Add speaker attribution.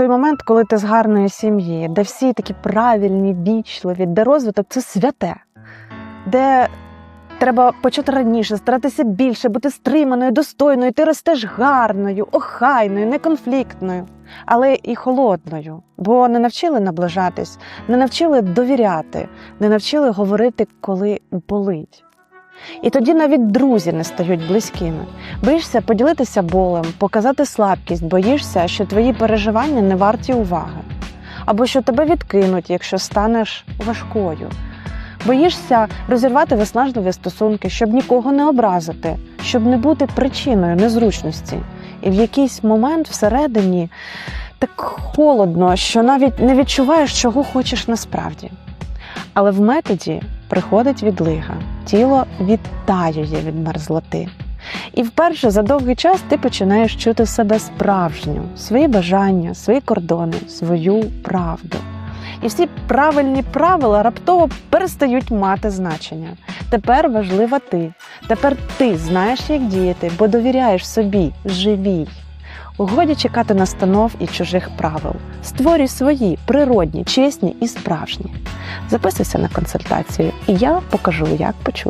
Speaker 1: той момент, коли ти з гарної сім'ї, де всі такі правильні, вічливі, де розвиток це святе, де треба почати раніше, старатися більше, бути стриманою, достойною, ти ростеш гарною, охайною, неконфліктною, але і холодною, бо не навчили наближатись, не навчили довіряти, не навчили говорити, коли болить. І тоді навіть друзі не стають близькими. Боїшся поділитися болем, показати слабкість, боїшся, що твої переживання не варті уваги, або що тебе відкинуть, якщо станеш важкою. Боїшся розірвати виснажливі стосунки, щоб нікого не образити, щоб не бути причиною незручності. І в якийсь момент всередині так холодно, що навіть не відчуваєш, чого хочеш насправді. Але в методі приходить відлига, тіло відтаює від мерзлоти. І вперше за довгий час ти починаєш чути себе справжню, свої бажання, свої кордони, свою правду. І всі правильні правила раптово перестають мати значення. Тепер важлива ти. Тепер ти знаєш, як діяти, бо довіряєш собі, живій. Годі чекати настанов і чужих правил. Створюй свої природні, чесні і справжні. Записуйся на консультацію, і я покажу, як почути.